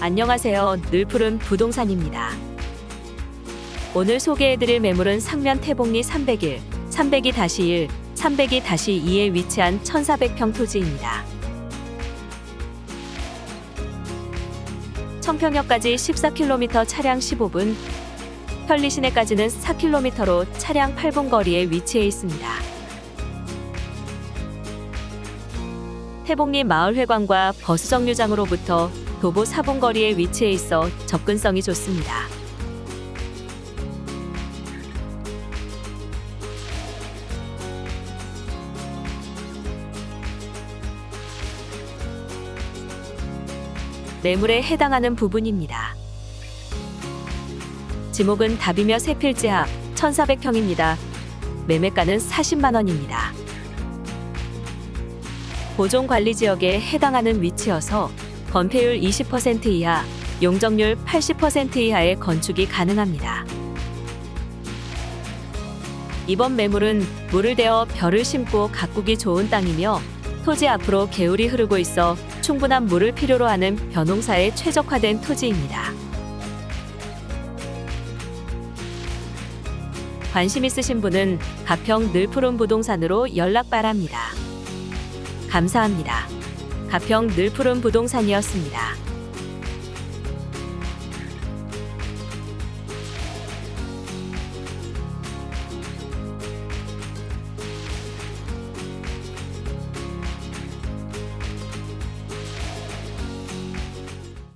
안녕하세요. 늘푸른 부동산입니다. 오늘 소개해드릴 매물은 상면 태봉리 301, 302-1, 302-2에 위치한 1400평 토지입니다. 청평역까지 14km 차량 15분, 편리시내까지는 4km로 차량 8분 거리에 위치해 있습니다. 태봉리 마을회관과 버스 정류장으로부터 도보 4분 거리에 위치해 있어 접근성이 좋습니다. 매물에 해당하는 부분입니다. 지목은 답이며 세 필지합 1,400평입니다. 매매가는 40만 원입니다. 보존 관리 지역에 해당하는 위치여서 건폐율 20% 이하, 용적률 80% 이하의 건축이 가능합니다. 이번 매물은 물을 대어 벼를 심고 가꾸기 좋은 땅이며 토지 앞으로 개울이 흐르고 있어 충분한 물을 필요로 하는 벼농사에 최적화된 토지입니다. 관심 있으신 분은 가평 늘푸른 부동산으로 연락 바랍니다. 감사합니다. 가평 늘푸른 부동산이었습니다.